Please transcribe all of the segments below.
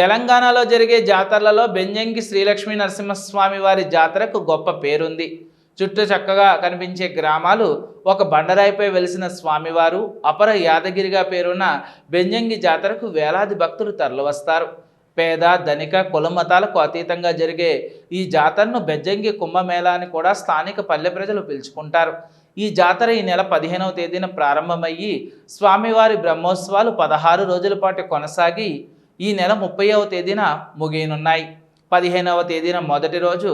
తెలంగాణలో జరిగే జాతరలలో బెంజంకి శ్రీలక్ష్మీ నరసింహస్వామి వారి జాతరకు గొప్ప పేరుంది. చుట్టూ చక్కగా కనిపించే గ్రామాలు ఒక బండరాయిపై వెలిసిన స్వామివారు అపర యాదగిరిగా పేరున్న బెంజంగి జాతరకు వేలాది భక్తులు తరలివస్తారు. పేద ధనిక కులమతాలకు అతీతంగా జరిగే ఈ జాతరను బెజ్జంగి కుంభమేళా అని కూడా స్థానిక పల్లె ప్రజలు పిలుచుకుంటారు. ఈ జాతర ఈ నెల పదిహేనవ తేదీన ప్రారంభమయ్యి స్వామివారి బ్రహ్మోత్సవాలు పదహారు రోజుల పాటు కొనసాగి ఈ నెల ముప్పైవ తేదీన ముగియనున్నాయి. పదిహేనవ తేదీన మొదటి రోజు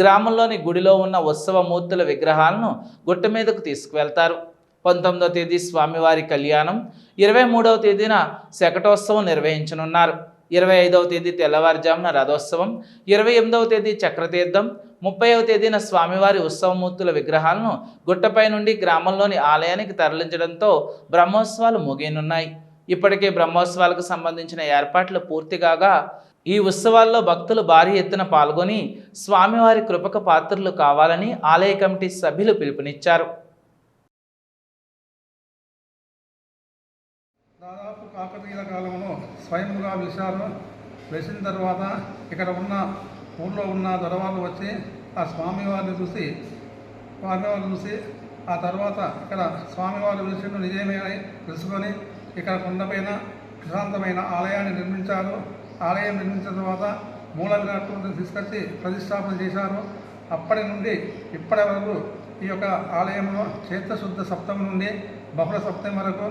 గ్రామంలోని గుడిలో ఉన్న ఉత్సవమూర్తుల విగ్రహాలను గుట్ట మీదకు తీసుకువెళ్తారు. పంతొమ్మిదవ తేదీ స్వామివారి కళ్యాణం ఇరవై మూడవ తేదీన శకటోత్సవం నిర్వహించనున్నారు. ఇరవై ఐదవ తేదీ తెల్లవారుజామున రథోత్సవం ఇరవై ఎనిమిదవ తేదీ చక్రతీర్థం ముప్పైవ తేదీన స్వామివారి ఉత్సవమూర్తుల విగ్రహాలను గుట్టపై నుండి గ్రామంలోని ఆలయానికి తరలించడంతో బ్రహ్మోత్సవాలు ముగియనున్నాయి. ఇప్పటికే బ్రహ్మోత్సవాలకు సంబంధించిన ఏర్పాట్లు పూర్తి కాగా ఈ ఉత్సవాల్లో భక్తులు భారీ ఎత్తున పాల్గొని స్వామివారి కృపక పాత్రలు కావాలని ఆలయ కమిటీ సభ్యులు పిలుపునిచ్చారు. దాదాపు కాకతీయుల కాలంలో స్వయంగా విషయాలు వేసిన తర్వాత ఇక్కడ ఉన్న ఊళ్ళో ఉన్న దొరవాళ్ళు వచ్చి ఆ స్వామివారిని చూసి స్వామివారిని చూసి ఆ తర్వాత ఇక్కడ స్వామివారి విషయంలో నిజమే అని తెలుసుకొని ఇక్కడ కొండపైన ప్రశాంతమైన ఆలయాన్ని నిర్మించారు. ఆలయం నిర్మించిన తర్వాత మూల తీసుకొచ్చి ప్రతిష్టాపన చేశారు. అప్పటి నుండి ఇప్పటి వరకు ఈ యొక్క ఆలయంలో చైత్రశుద్ధ సప్తమి నుండి బహుళ సప్తమి వరకు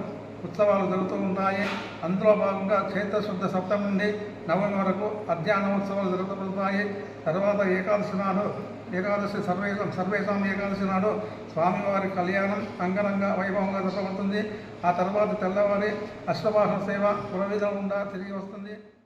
ఉత్సవాలు జరుగుతూ ఉంటాయి అందులో భాగంగా చైత్రశుద్ధ సప్తమి నుండి నవమి వరకు అధ్యాహ్న ఉత్సవాలు జరుగుతుంటాయి తర్వాత ఏకాదశి నాడు ఏకాదశి సర్వే సర్వేశాం ఏకాదశి నాడు స్వామివారి కళ్యాణం అంగరంగ వైభవంగా జరగబడుతుంది ఆ తర్వాత తెల్లవారి అష్టవాహన సేవ పురవీధం గుండా తిరిగి వస్తుంది.